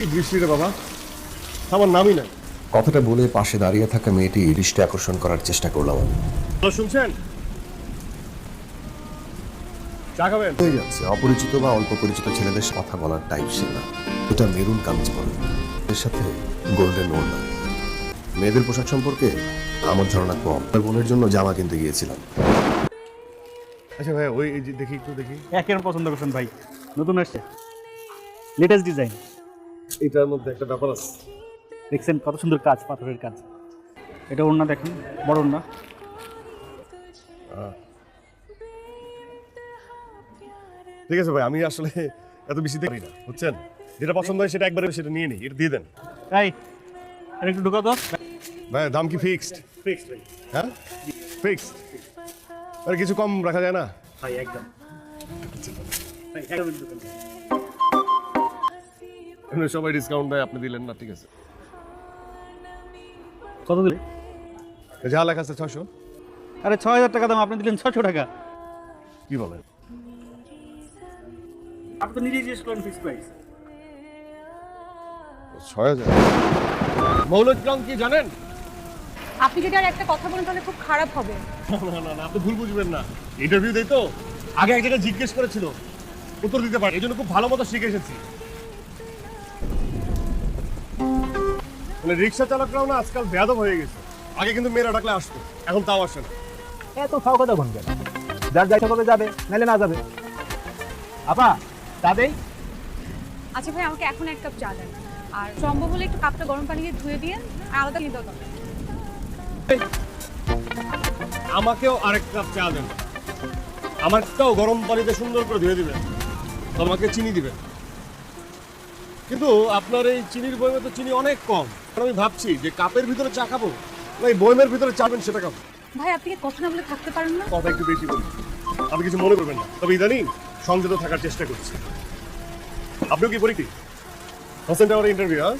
কি বৃষ্টি রে বাবা। আমার নামই নাই। কথাটা বলে পাশে দাঁড়িয়ে থাকা মেয়েটি দৃষ্টি আকর্ষণ করার চেষ্টা করলাম আমি হ্যালো শুনছেন? চা খাবেন? হয়ে যাচ্ছে। অপরিচিত বা অল্প পরিচিত ছেলেদের সাথে কথা বলার টাইপ সে না। এটা মেরুন কামিজ পরে। এর সাথে গোল্ডেন ওড়না মেয়েদের পোশাক সম্পর্কে আমার ধারণা কম। তার বোনের জন্য জামা কিনতে গিয়েছিলাম। আচ্ছা ভাই ওই এই যে দেখি একটু দেখি। একের পছন্দ করছেন ভাই। নতুন আসছে। লেটেস্ট ডিজাইন এটার মধ্যে একটা ব্যাপার আছে। দেখছেন কত সুন্দর কাজ পাথরের কাজ। এটা ওড়না দেখেন বড় ওড়না। ঠিক আছে ভাই আমি আসলে এত বেশি দেখি না বুঝছেন? যেটা পছন্দ হয় সেটা একবারে সেটা নিয়ে নিই এটা দিয়ে দেন। এই আর একটু ঢুকা তো। ভাই দাম কি ফিক্সড ফিক্সড ভাই। হ্যাঁ? ফিক্সড আর কিছু কম রাখা যায় না? ভাই একদম। ভাই, একদম। এমনি সবাই ডিসকাউন্ট দেয় আপনি দিলেন না ঠিক আছে। কত দিলে যা লেখা আছে ছশো আরে ছয় হাজার টাকা দাম আপনি দিলেন ছশো টাকা। কি বলেন? আপনি তো নিজেই জিজ্ঞেস করেন ফিক্স প্রাইস ছয় হাজার। মৌলিক কি জানেন? আপনি যদি আর একটা কথা বলেন তাহলে খুব খারাপ হবে। না না না আপনি ভুল বুঝবেন না। ইন্টারভিউ দেই তো। আগে এক জায়গায় জিজ্ঞেস করেছিল উত্তর দিতে পারে এই জন্য খুব ভালো মতো শিখে এসেছি। মানে রিক্সা চালকরাও না আজকাল বেয়াদব হয়ে গেছে। আগে কিন্তু মেয়েরা ডাকলে আসতো এখন তাও আসে না। এত ফাও কথা কোন কেন? যার যাইতে হবে যাবে নাহলে না যাবে। আপা যাবেই আচ্ছা ভাই আমাকে এখন এক কাপ চা দেন। আর সম্ভব হলে একটু কাপটা গরম পানি দিয়ে ধুয়ে দিয়ে আর আলাদা নিতে হবে আমাকেও আরেক কাপ চা দেন। আমারটাও গরম পানিতে সুন্দর করে ধুয়ে দিবেন। তোমাকে চিনি দিবেন। কিন্তু আপনার এই চিনির বইমে তো চিনি অনেক কম। আর আমি ভাবছি যে কাপের ভিতরে চা খাব না এই বইমের ভিতরে চাবেন সেটা খাব। ভাই আপনি কি কথা না বলে থাকতে পারেন না? কথা একটু বেশি বলি আপনি কিছু মনে করবেন না। তবে ইদানিং সংযত থাকার চেষ্টা করছি। আপনিও কি পরীক্ষি হোসেন টাওয়ার ইন্টারভিউ হ্যাঁ?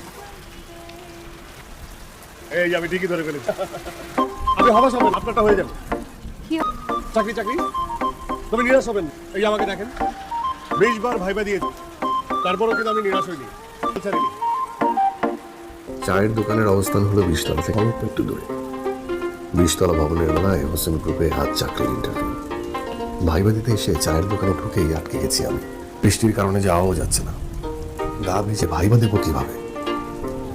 এই আমি ঠিকই ধরে ফেলেছি। আপনি হবাস হবেন আপনারটা হয়ে যাবে। কি চাকরি চাকরি? তবে নিরাশ হবেন। এই আমাকে দেখেন। বিশ বার ভাইবা দিয়েছি। তারপরেও কিন্তু আমি নিরাশ হইনি। ছাড়িনি। চায়ের দোকানের অবস্থান হলো বিশতলা থেকে অল্প একটু দূরে। বিশতলা ভবনের বেলায় হোসেন গ্রুপে হাত চাকরির ইন্টারভিউ ভাইবা দিতে এসে চায়ের দোকানে ঢুকেই আটকে গেছি আমি। বৃষ্টির কারণে যাওয়াও যাচ্ছে না। গা ভিজে ভাইবা দেবো কীভাবে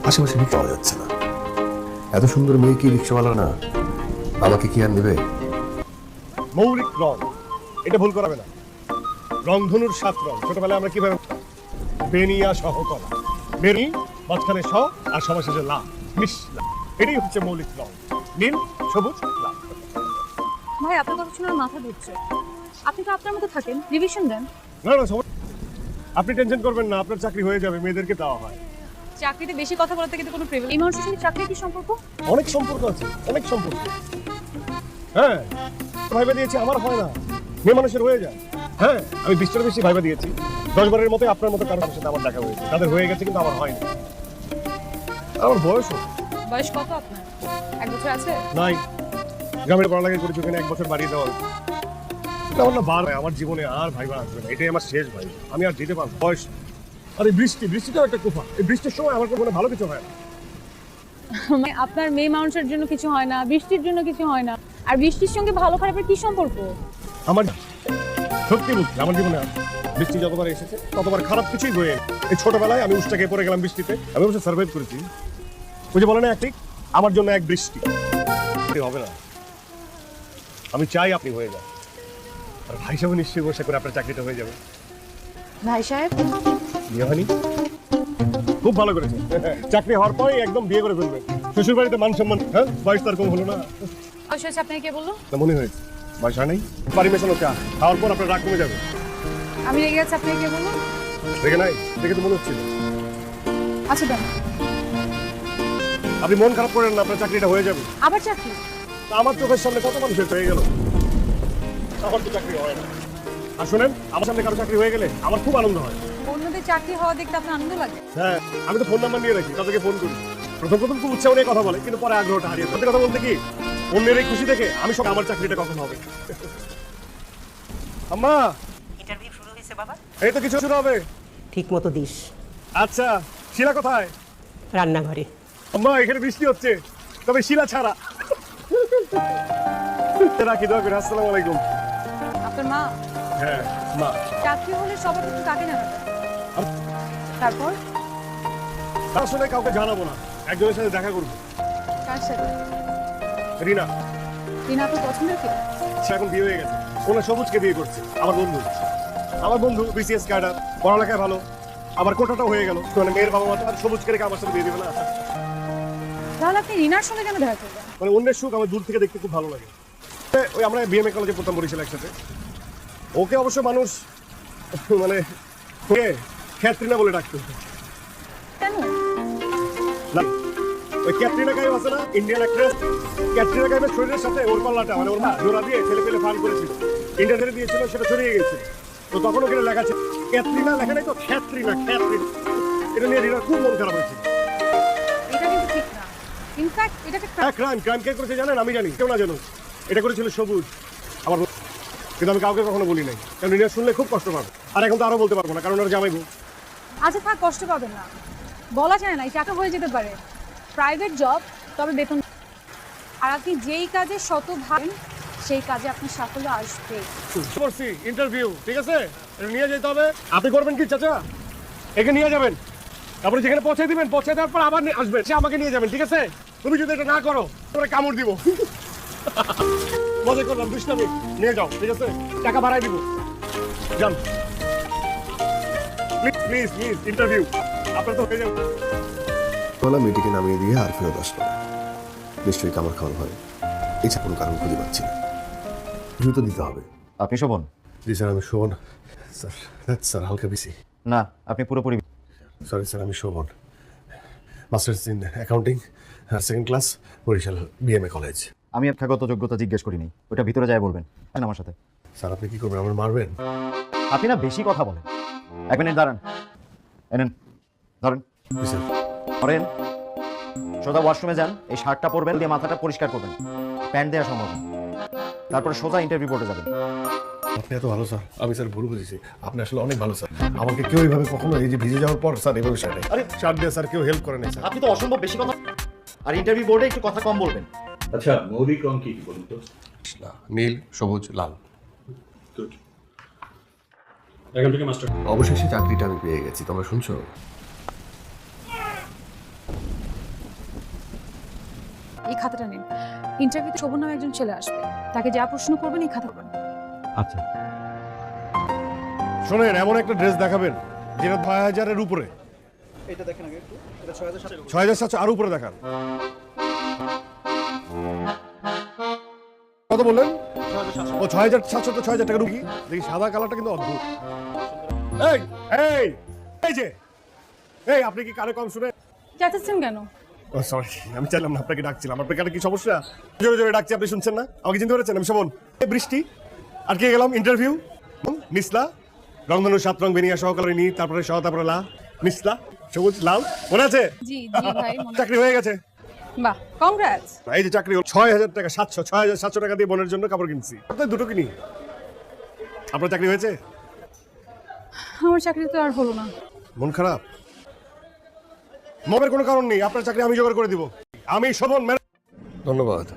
আশেপাশে রিক্সা পাওয়া যাচ্ছে না। এত সুন্দর মেয়ে কি রিক্সাওয়ালা না? আমাকে কি আর নেবে? মৌলিক রং। এটা ভুল করাবে না। রংধনুর সাত রং। ছোটবেলায় আমরা কীভাবে বেনিয়া সহকলা। বেনি মাঝখানে স আর সবার শেষে লাল মিশ লাল। এটাই হচ্ছে মৌলিক রং নীল সবুজ লাল। ভাই আপনার কথা শুনে মাথা ধরছে আপনি তো আপনার মতো থাকেন রিভিশন দেন। না না আপনি টেনশন করবেন না আপনার চাকরি হয়ে যাবে মেয়েদেরকে দেওয়া হয়। চাকরিতে বেশি কথা বলাতে কিন্তু কোনো প্রেম এই মানুষের সঙ্গে চাকরির কি সম্পর্ক? অনেক সম্পর্ক আছে অনেক সম্পর্ক। হ্যাঁ ভাইবা দিয়েছি আমার হয় না। মেয়ে মানুষের হয়ে যায়। হ্যাঁ আমি বিশটার বেশি ভাইবা দিয়েছি। দশ বারের মতো আপনার মতো কারোর সাথে আমার দেখা হয়েছে। তাদের হয়ে গেছে কিন্তু আমার হয়নি। আমার বয়স বয়স কত আপনার? এক বছর আছে? নাই। গ্রামের পড়ালেখা করেছি ওখানে এক বছর বাড়িয়ে দেওয়া। আমার না বার আমার জীবনে আর ভাইবা আসবে না। এটাই আমার শেষ ভাই। আমি আর যেতে পারব বয়স। আর এই বৃষ্টি বৃষ্টিটাও একটা কুফা। এই বৃষ্টির সময় আমার কোনো ভালো কিছু হয় না। মানে আপনার মেয়ে মানুষের জন্য কিছু হয় না বৃষ্টির জন্য কিছু হয় না। আর বৃষ্টির সঙ্গে ভালো খারাপের কি সম্পর্ক? আমার সত্যি বলছি আমার জীবনে বৃষ্টি যতবার এসেছে ততবার খারাপ কিছুই হয়ে এই ছোটবেলায় আমি উষ্টাকে পড়ে গেলাম বৃষ্টিতে আমি অবশ্য সার্ভাইভ করেছি। ওই যে বলে না একটি আমার জন্য এক বৃষ্টি। হবে না। আমি চাই আপনি হয়ে যান। আর ভাই সাহেব নিশ্চয়ই বসে করে আপনার চাকরিটা হয়ে যাবে। ভাই সাহেব? বিয়ে হয়নি? খুব ভালো করেছে চাকরি হওয়ার পরে একদম বিয়ে করে ফেলবেন। শ্বশুর বাড়িতে মান সম্মান হ্যাঁ? বয়স তার কম হলো না। হয়েছে আপনাকে কে বলল? না মনে হয়েছে। হয় নাই? বাড়ি মেশানো চা খাওয়ার পর আপনার রাগ কমে যাবে। আমি রেগে যাচ্ছি আপনাকে কে বলল দেখে নাই? দেখে তো মনে হচ্ছিল। আচ্ছা দেন। আপনি মন খারাপ করেন না আপনার চাকরিটা হয়ে যাবে। আবার চাকরি? তা আমার চোখের সামনে কত মানুষের হয়ে গেল? আমার তো চাকরি হয় না। আর শোনেন আমার সামনে কারও চাকরি হয়ে গেলে আমার খুব আনন্দ হয়। অন্যদের চাকরি হওয়া দেখতে আপনার আনন্দ লাগে? হ্যাঁ আমি তো ফোন নাম্বার নিয়ে রাখি তাদেরকে ফোন করি। প্রথম প্রথম খুব উৎসাহ নিয়ে কথা বলে কিন্তু পরে আগ্রহটা হারিয়ে সত্যি কথা বলতে কি অন্যের এই খুশি দেখে আমি সব আমার চাকরিটা কখন হবে? আম্মা! ইন্টারভিউ শুরু হয়েছে বাবা। এই তো কিছু শুরু হবে। ঠিক মতো দিস। আচ্ছা শিলা কোথায়? রান্নাঘরে। আম্মা এখানে বৃষ্টি হচ্ছে। তবে শিলা ছাড়া। রাখি দোয়া করে। আসসালামু আলাইকুম। আপনার মা? হ্যাঁ মা। চাকরি হলে সবার একটু তাকে জানাবেন তারপর? আসলে কাউকে জানাব না। একজনের সাথে দেখা করব। কার সাথে? রিনা। রিনা আপনার পছন্দের কি? সে এখন বিয়ে হয়ে গেছে। ওনার সবুজকে বিয়ে করছে। আমার বন্ধু। আমার বন্ধু বিসিএস ক্যাডার পড়ালেখায় ভালো। আবার কোটাটাও হয়ে গেল। মানে মেয়ের বাবা মা তো আর সবুজকে রেখে আমার সাথে বিয়ে দেবে না। তাহলে আপনি রিনার সঙ্গে কেন দেখা করবেন? মানে অন্যের সুখ আমার দূর থেকে দেখতে খুব ভালো লাগে। ওই আমরা বিএমএ কলেজে পড়তাম বরিশাল একসাথে। ওকে অবশ্য মানুষ মানে ওকে খ্যাত্রিনা বলে ডাকতো। কেন? না। ওই ক্যাটরিনা কাইফ আছে না? ইন্ডিয়ান অ্যাক্ট্রেস ক্যাটরিনা কাইফের শরীরের সাথে ওর পাল্লাটা মানে ওর মা জোড়া দিয়ে ছেলে পেলে ফান করেছিল। ইন্টারনেটে দিয়েছিল সেটা ছড়িয়ে গেছে। তো তখন ওখানে লেখা আছে ক্যাটরিনা লেখা নাই তো? খ্যাত্রিনা খ্যাত্রিনা এটা নিয়ে রিনার খুব মন খারাপ হয়েছে। এটা কিন্তু ঠিক না। ইনফ্যাক্ট এটাকে হ্যাঁ ক্রাইম ক্রাইম কে করেছে জানেন? আমি জানি কেউ না জানো এটা করেছিল সবুজ। আমার কিন্তু আমি কাউকে কখনো বলি নাই। কারণ রিনা শুনলে খুব কষ্ট পাবে। আর এখন তো আরও বলতে পারব না কারণ ওর জামাই আচ্ছা থাক কষ্ট পাবেন না। বলা যায় না এই টাকা হয়ে যেতে পারে। প্রাইভেট জব তবে বেতন আর আপনি যেই কাজে শত ভাবেন সেই কাজে আপনি সাফল্য আসবে। করছি ইন্টারভিউ ঠিক আছে? নিয়ে যেতে হবে। আপনি করবেন কি, চাচা? একে নিয়ে যাবেন। তারপরে যেখানে পৌঁছে দিবেন, পৌঁছে দেওয়ার পর আবার আসবেন। সে আমাকে নিয়ে যাবেন, ঠিক আছে? তুমি যদি এটা না করো তোরে কামড় দিব। মজা করলাম, দুষ্টামি। নিয়ে যাও, ঠিক আছে? টাকা বাড়াই দিব। যান। প্লিজ প্লিজ ইন্টারভিউ আপনার তো হয়ে যাবে। বলা মেয়েটিকে নামিয়ে দিয়ে আর ফেরত আসলো নিশ্চয়ই কামার খাওয়ার ভয় এছাড়া কোনো কারণ খুঁজে পাচ্ছি না। দ্রুত দিতে হবে। আপনি শোভন? জি স্যার আমি শোভন। স্যার স্যার হালকা বেশি না আপনি পুরোপুরি সরি স্যার আমি Shovan. Masters in accounting second class Barishal BMA college. আমি শিক্ষাগত যোগ্যতা জিজ্ঞেস করিনি। ওটা ভিতরে যায় বলবেন। আমার সাথে। স্যার আপনি কি করবেন? আমার মারবেন? আপনি না বেশি কথা বলেন। এক মিনিট দাঁড়ান। এনেন ধরেন। স্যার। ধরেন সোজা ওয়াশরুমে যান এই শার্টটা পরবেন দিয়ে মাথাটা পরিষ্কার করবেন। প্যান্ট দেওয়া সম্ভব না। তারপরে সোজা ইন্টারভিউ বোর্ডে যাবেন। আপনি এত ভালো স্যার। আমি স্যার ভুল বুঝেছি। আপনি আসলে অনেক ভালো স্যার। আমাকে কেউ এইভাবে কখনো এই যে ভিজে যাওয়ার পর স্যার শার্টে আরে শার্ট দিয়ে স্যার কেউ হেল্প করে নাই স্যার। আপনি তো অসম্ভব বেশি কথা আর ইন্টারভিউ বোর্ডে একটু কথা কম বলবেন। আচ্ছা মৌলিক রং কি কি বলুন তো? নীল সবুজ লাল। এখন থেকে মাস্টার অবশেষে চাকরিটা আমি পেয়ে গেছি তোমরা শুনছো? এই খাতাটা নিন। ইন্টারভিউতে শোভন নামে একজন ছেলে আসবে। তাকে যা প্রশ্ন করবেন এই খাতা করবেন। আচ্ছা। শোনেন এমন একটা ড্রেস দেখাবেন যেটা ছয় হাজারের উপরে। এটা দেখেন আগে একটু। এটা ছয় হাজার ছয় হাজার সাতশো আরও উপরে দেখান। কত বললেন? ও ছয় হাজার সাতশো তো ছয় হাজার টাকা রুগী দেখি সাদা কালারটা কিন্তু অদ্ভুত। এই এই এই যে। এই আপনি কি কানে কম শুনে যাচ্ছেন কেন? ও সরি আমি চাইলাম না আপনাকে ডাকছিলাম। আপনার কানে কি সমস্যা? জোরে জোরে ডাকছি আপনি শুনছেন না? আমাকে চিনতে পেরেছেন? আমি শোভন। বৃষ্টি আর কে গেলাম? ইন্টারভিউ মিসলা রংধনু সাত রং বেনিয়া সহকারে নি তারপরে সহ তারপরে লা মিসলা সবুজ লাল মনে আছে? জি জি ভাই চাকরি হয়ে গেছে। বাহ কংগ্রাটস এই যে চাকরি ছয় হাজার টাকা সাতশো ছয় হাজার সাতশো টাকা দিয়ে বোনের জন্য কাপড় কিনছি। আপনার দুটো কিনি। আপনার চাকরি হয়েছে? আমার চাকরি তো আর হলো না। মন খারাপ? মনের কোনো কারণ নেই আপনার চাকরি আমি জোগাড় করে দিব। আমি শোভন ধন্যবাদ।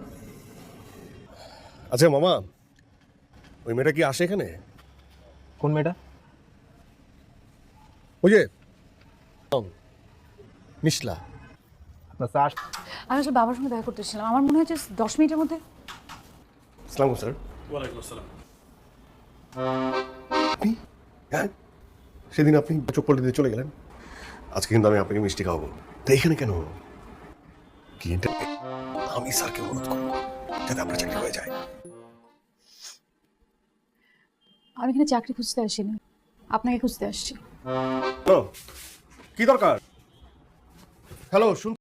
আচ্ছা মামা ওই মেয়েটা কি আসে এখানে? কোন মেয়েটা? ওই যে মিশলা। আপনার চাষ আমি আসলে বাবার সঙ্গে দেখা করতে এসেছিলাম। আমার মনে হচ্ছে দশ মিনিটের মধ্যে। সালাম স্যার। ওয়ালাইকুম আসসালাম। আপনি? হ্যাঁ? সেদিন আপনি চোখ পল্টে দিয়ে চলে গেলেন। আজকে কিন্তু আমি আপনাকে মিষ্টি খাওয়াবো। তা এখানে কেন? কি আমি স্যারকে অনুরোধ করব যাতে আপনার চাকরি হয়ে যায়। আমি এখানে চাকরি খুঁজতে আসিনি। আপনাকে খুঁজতে আসছি। কি দরকার? হ্যালো শুন